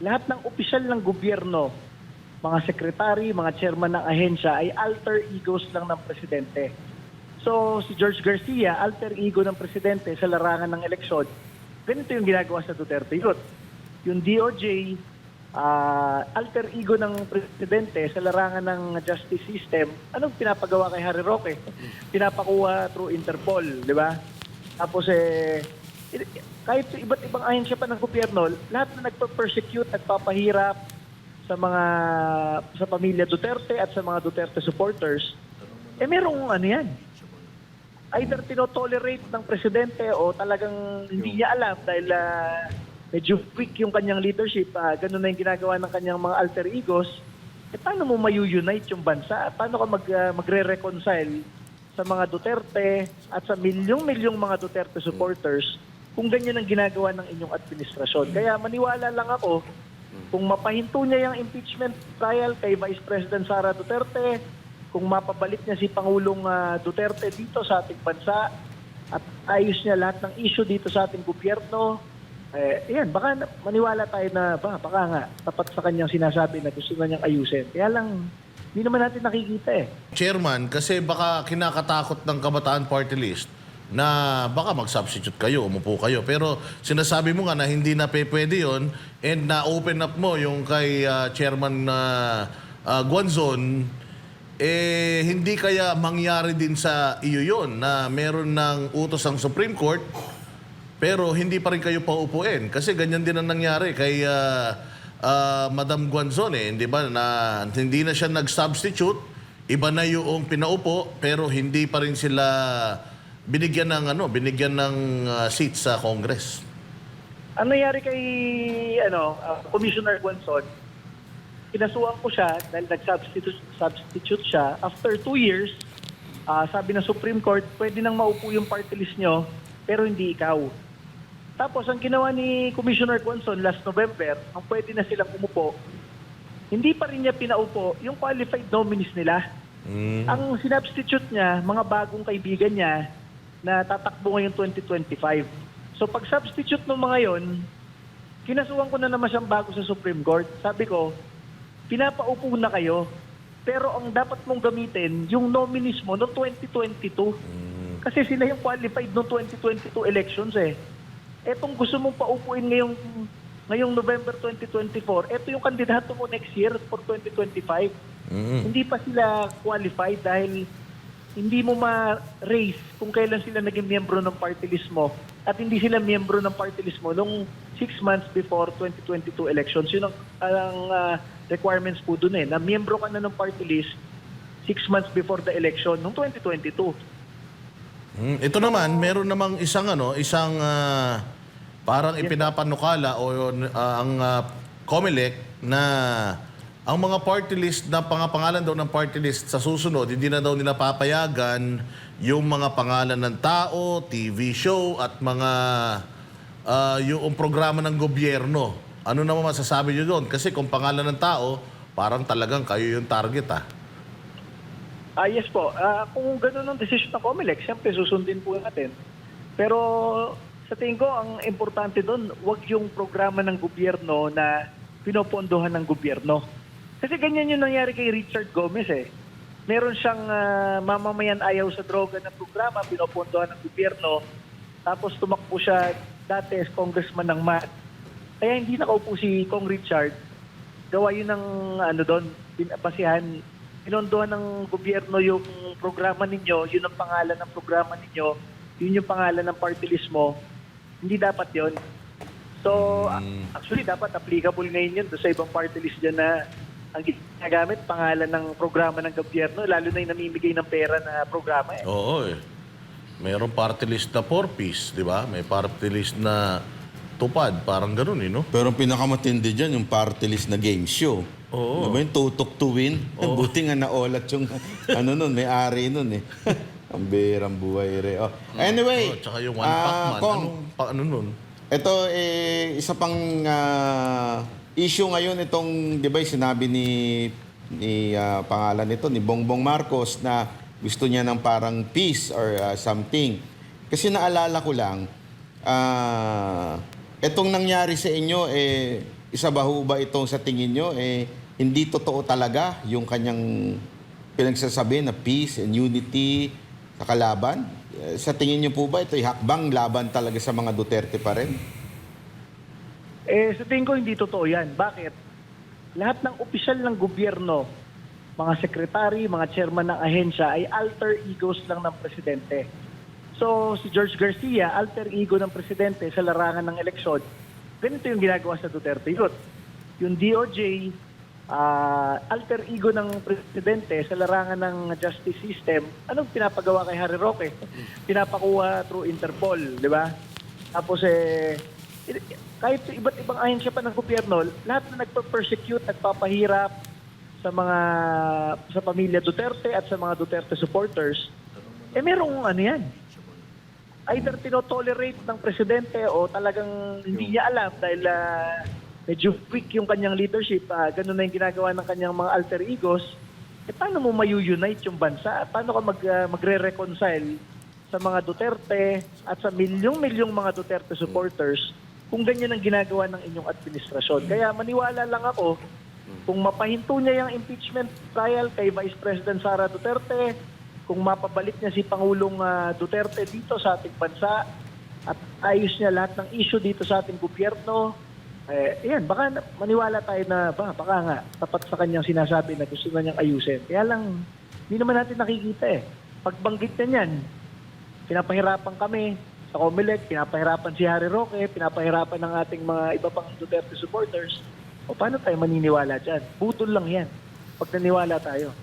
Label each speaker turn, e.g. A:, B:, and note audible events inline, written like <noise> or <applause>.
A: lahat ng opisyal ng gobyerno, mga sekretary, mga chairman ng ahensya ay alter egos lang ng presidente. So si George Garcia, alter ego ng presidente sa larangan ng eleksyon, ganito yung ginagawa sa Duterte Youth. Yung DOJ, ah, alter ego ng presidente sa larangan ng justice system, anong pinapagawa kay Harry Roque? Pinapakuha through Interpol, di ba? Tapos eh, kahit sa iba't ibang ahensya pa ng gobyerno, lahat na nagpa-persecute, nagpapahirap sa mga sa pamilya Duterte at sa mga Duterte supporters, eh merong ano yan, either tinotolerate ng presidente o talagang hindi niya alam dahil ah, medyo weak yung kanyang leadership, ah, ganun na yung ginagawa ng kanyang mga alter egos, eh paano mo mayu-unite yung bansa? Paano ka mag, ah, magre-reconcile sa mga Duterte at sa milyong-milyong mga Duterte supporters kung ganyan ang ginagawa ng inyong administrasyon? Kaya maniwala lang ako, kung mapahinto niya yung impeachment trial kay Vice President Sara Duterte, kung mapabalik niya si Pangulong ah, Duterte dito sa ating bansa at ayos niya lahat ng issue dito sa ating gobyerno, eh, yan, baka maniwala tayo na, ba, baka nga, tapat sa kanyang sinasabi na gusto na niyang ayusin. Kaya lang, hindi naman natin nakikita eh.
B: Chairman, kasi baka kinakatakot ng Kabataan Party List na baka mag-substitute kayo, umupo kayo. Pero sinasabi mo nga na hindi na pe- pwede yun and na-open up mo yung kay ah, Chairman na Guanzon, eh hindi kaya mangyari din sa iyo yun na meron ng utos ang Supreme Court pero hindi pa rin kayo paupuin kasi ganyan din ang nangyari kay ah, ah, Madam Guanzon eh, di ba na hindi na siya nag-substitute, iba na yung pinaupo pero hindi pa rin sila binigyan ng ano, binigyan ng ah, seat sa Congress.
A: Ano nangyari kay ano, uh, Commissioner Guanzon? Kinasuhan ko siya dahil nag-substitute substitute siya. After two years, ah, sabi ng Supreme Court, pwede nang maupo yung party list nyo, pero hindi ikaw. Tapos ang ginawa ni Commissioner Guanzon last November, ang pwede na silang umupo, hindi pa rin niya pinaupo yung qualified nominees nila. Ang sinubstitute niya, mga bagong kaibigan niya na tatakbo ngayong 2025. So pag substitute ng mga yon, kinasuhan ko na naman siyang bago sa Supreme Court. Sabi ko, pinapaupo na kayo, pero ang dapat mong gamitin, yung nominees mo noong 2022. Kasi sila yung qualified noong 2022 elections eh. Etong gusto mong paupuin ngayong ngayong November 2024, ito yung kandidato mo next year for 2025. Hindi pa sila qualified dahil hindi mo ma-raise kung kailan sila naging miyembro ng party list mo at hindi sila miyembro ng party list mo nung six months before 2022 elections. Yun ang, ang ah, requirements po dun eh, na miyembro ka na ng party list six months before the election nung 2022.
B: Mm, Ito naman, meron namang isang ano, isang ah, parang ipinapanukala o ah, ang uh, COMELEC na ang mga party list na pangapangalan daw ng party list sa susunod, hindi na daw nila papayagan yung mga pangalan ng tao, TV show at mga ah, yung programa ng gobyerno. Ano naman masasabi nyo doon? Kasi kung pangalan ng tao, parang talagang kayo yung target ah.
A: Ah, yes po. Ah, kung gano'n ang decision ng COMELEC, siyempre susundin po natin. Pero sa tingin ko, ang importante doon, wag yung programa ng gobyerno na pinopondohan ng gobyerno. Kasi ganyan yung nangyari kay Richard Gomez eh. Meron siyang ah, mamamayan ayaw sa droga na programa, pinopondohan ng gobyerno. Tapos tumakbo siya dati as congressman ng MAT. Kaya hindi nakaupo si Kong Richard. Gawa yun ng ano doon, pinapasihan pinondohan ng gobyerno yung programa ninyo, yun ang pangalan ng programa ninyo, yun yung pangalan ng party list mo, hindi dapat yon. So, actually, dapat applicable ngayon yun sa ibang party list dyan na ang ginagamit, pangalan ng programa ng gobyerno, lalo na yung namimigay ng pera na programa eh.
B: Oo eh. Mayroong party list na four-piece, di ba? May party list na tupad, parang ganun eh, no?
C: Pero ang pinakamatindi dyan, yung party list na game show.
B: Oo.
C: Ano ba yung tutok to win? <laughs> Buti nga naolat yung ano nun, may ari nun eh. <laughs> ang berang buhay re. Oh. Anyway,
B: Oh, tsaka yung one
C: ah,
B: pack man.
C: Kong,
B: Anong, pa, ano nun?
C: ito eh, isa pang ah, issue ngayon itong, di ba, sinabi ni ni ah, pangalan nito ni Bongbong Marcos na gusto niya ng parang peace or ah, something. Kasi naalala ko lang, ah, itong nangyari sa inyo eh isa ba ho ba itong sa tingin nyo, eh, hindi totoo talaga yung kanyang pinagsasabi na peace and unity sa kalaban? Eh, Sa tingin nyo po ba ito'y hakbang laban talaga sa mga Duterte pa rin?
A: Eh, sa tingin ko hindi totoo yan. Bakit? Lahat ng opisyal ng gobyerno, mga sekretary, mga chairman ng ahensya ay alter egos lang ng presidente. So, si George Garcia, alter ego ng presidente sa larangan ng eleksyon, ganito yung ginagawa sa Duterte Youth. Yung DOJ, ah, alter ego ng presidente sa larangan ng justice system, anong pinapagawa kay Harry Roque? Pinapakuha through Interpol, di ba? Tapos eh, kahit sa iba't ibang ahensya pa ng gobyerno, lahat na nagpa-persecute, nagpapahirap sa mga sa pamilya Duterte at sa mga Duterte supporters, eh merong ano yan. Either tinotolerate ng presidente o talagang hindi niya alam dahil ah, medyo weak yung kanyang leadership, ah, ganun na yung ginagawa ng kanyang mga alter egos, eh paano mo mayu-unite yung bansa? Paano ka mag, ah, magre-reconcile sa mga Duterte at sa milyong-milyong mga Duterte supporters kung ganyan ang ginagawa ng inyong administrasyon. Kaya maniwala lang ako, kung mapahinto niya yung impeachment trial kay Vice President Sara Duterte, kung mapabalik niya si Pangulong ah, Duterte dito sa ating bansa at ayos niya lahat ng issue dito sa ating gobyerno, eh, yan, baka na- maniwala tayo na, ba, baka nga, tapat sa kanyang sinasabi na gusto na niyang ayusin. Kaya lang, hindi naman natin nakikita eh. Pagbanggit niya niyan, pinapahirapan kami sa Comelec, pinapahirapan si Harry Roque, pinapahirapan ng ating mga iba pang Duterte supporters. O paano tayo maniniwala dyan? Butol lang yan. Pag naniwala tayo.